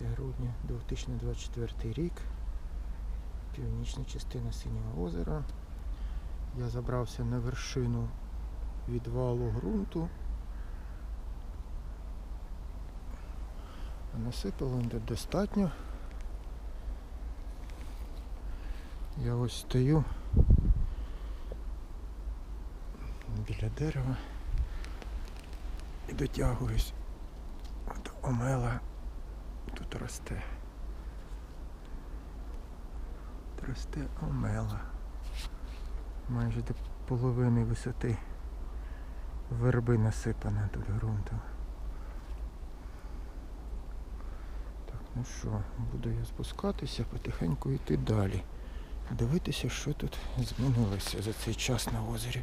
грудня 2024 рік. Північна частина Синього озера. Я забрався на вершину відвалу ґрунту. Насипало достатньо. Я ось стою біля дерева і дотягуюсь. От омела росте. Росте омела. Майже до половини висоти верби насипана тут ґрунту. Так, ну що, буду я спускатися, потихеньку йти далі. Дивитися, що тут змінилося за цей час на озері.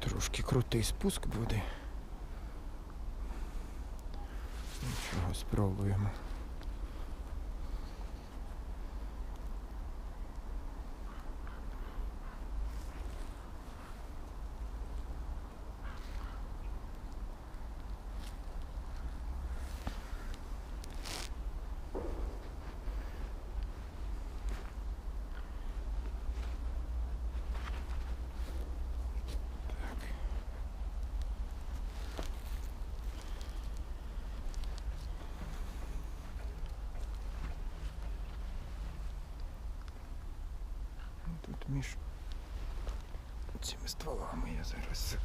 Тут трошки крутий спуск буде. Нічого, спробуємо. Тут між цими стволами я зараз.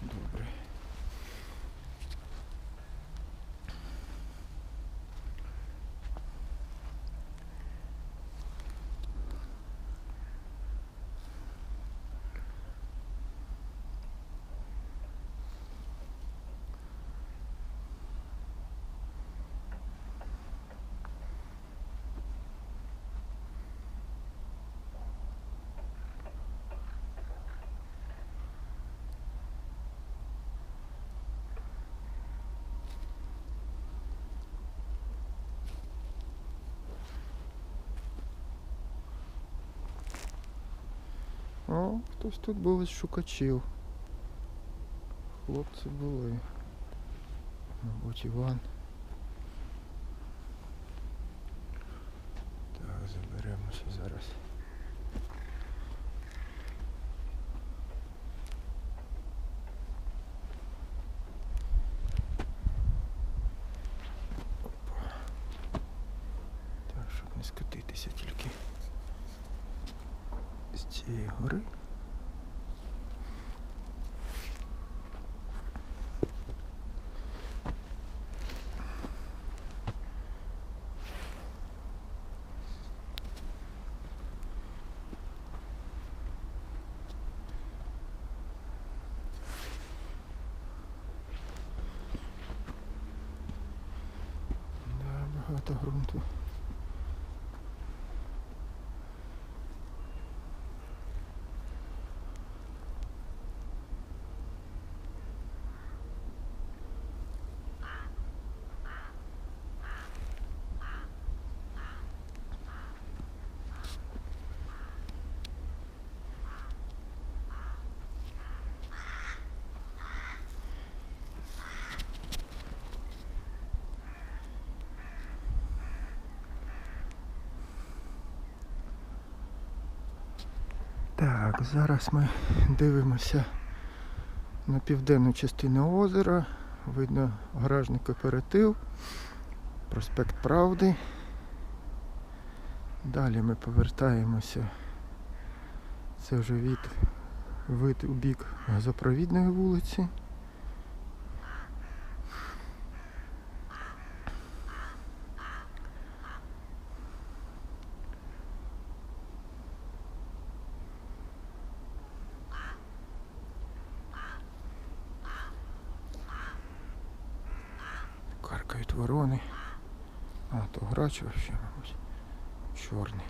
Добре. О, хтось тут був із шукачів. Хлопці були. Мабуть, Іван. Так, заберемося зараз. Опа. Так, щоб не скотитися тільки з цієї гори. Багато ґрунту. Так, зараз ми дивимося на південну частину озера. Видно гаражний кооператив, проспект Правди. Далі ми повертаємося. Це вже від вид у бік газопровідної вулиці. Ворони. А, то грач вообще, мабуть. Чорний.